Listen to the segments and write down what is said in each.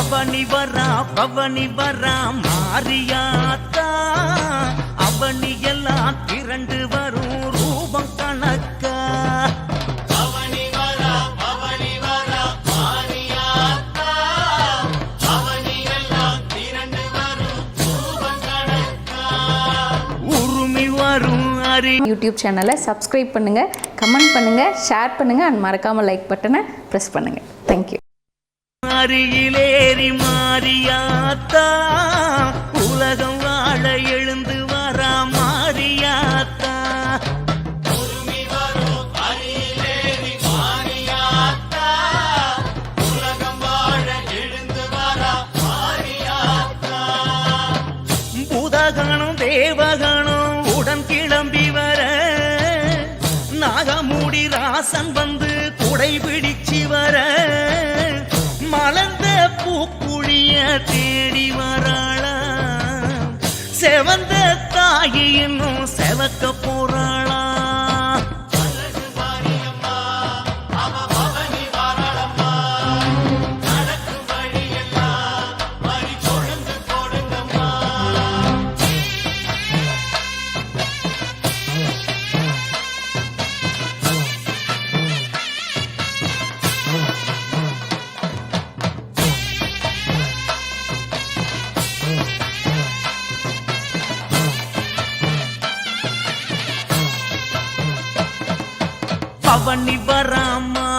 பவனி வரா பவனி வரா மாரியாத்தா அவனி எல்லாம் திரண்டு வரும் ரூபம் கணக்கா. பவனி வரா பவனி வரா மாரியாத்தா பவனி எல்லாம் திரண்டு வரும் உருமி வரும் அறி யூடியூப் சேனலை சப்ஸ்கிரைப் பண்ணுங்கள் கமெண்ட் பண்ணுங்கள் ஷேர் பண்ணுங்கள் அண்ட் மறக்காமல் லைக் பட்டனை ப்ரெஸ் பண்ணுங்கள் தேங்க்யூ மாறியிலேறி மாறியாத்தா? உலகம் வாழ எழுந்து வரா மாரியாத்தா பூதகணம் தேவகணம் உடன் கிளம்பி வர. நாகமூடி ராசன் வந்து குடைபிடி மலர்ந்த பூக்குழிய தேடி வராளா செவந்த தாயி இன்னும் செவக்க போறாள பவனி வராமா?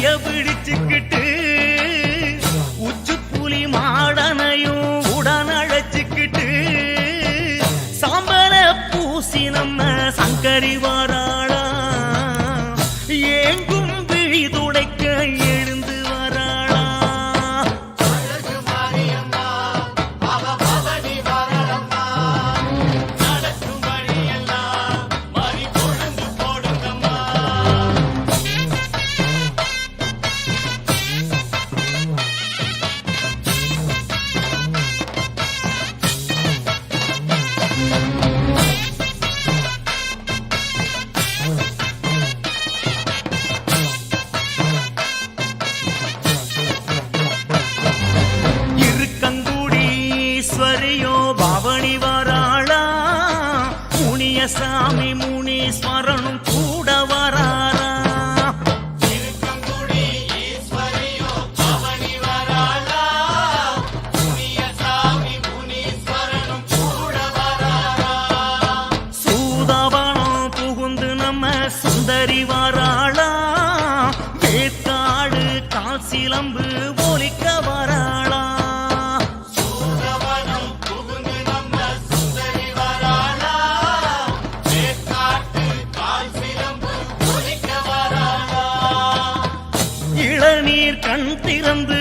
கைய பிடிச்சுக்கிட்டு ஈஸ்வரியோ பவனி வராளா? முனியசாமி முனீஸ்வரனும் கூட வராளா? சூதவனம் புகுந்து நம்ம சுந்தரி கண் திறந்து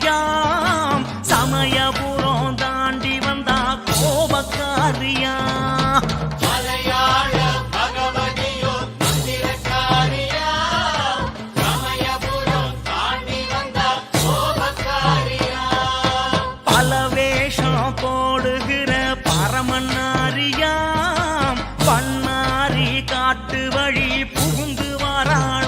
கோபக்காரியாம் சமயபுரம் தாண்டி வந்தா கோபக்காரியா? போடுகிற பரமன்னாரியாம் பன்னாரி காட்டு வழி புகுந்து வாராள்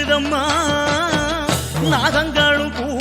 கேக்குதம்மா நாதங்களும் கூட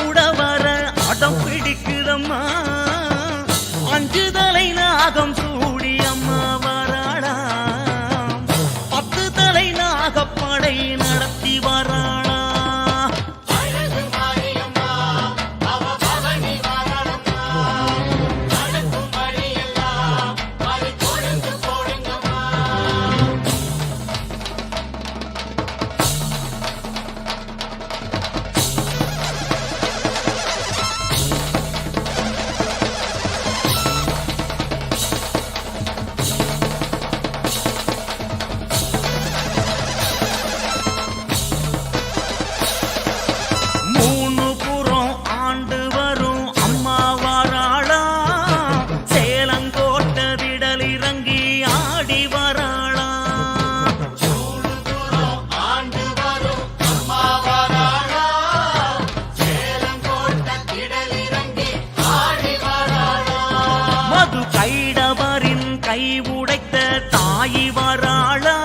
கை உடைத்த தாயி வராளா?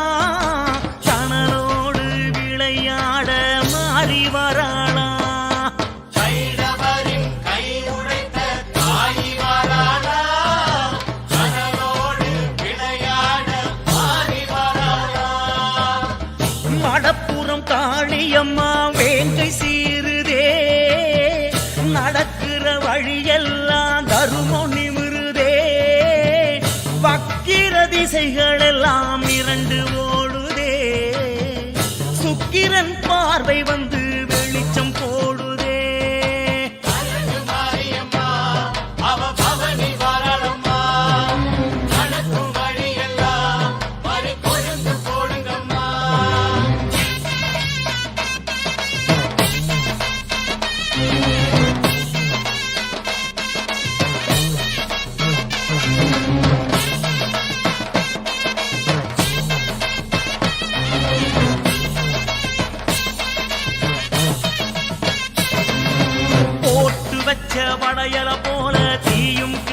கணலோடு விளையாட மாறி வராளா? கைடவரின் கை திசைகளெல்லாம் இரண்டு ஓடுதே. சுக்கிரன் பார்வை வந்து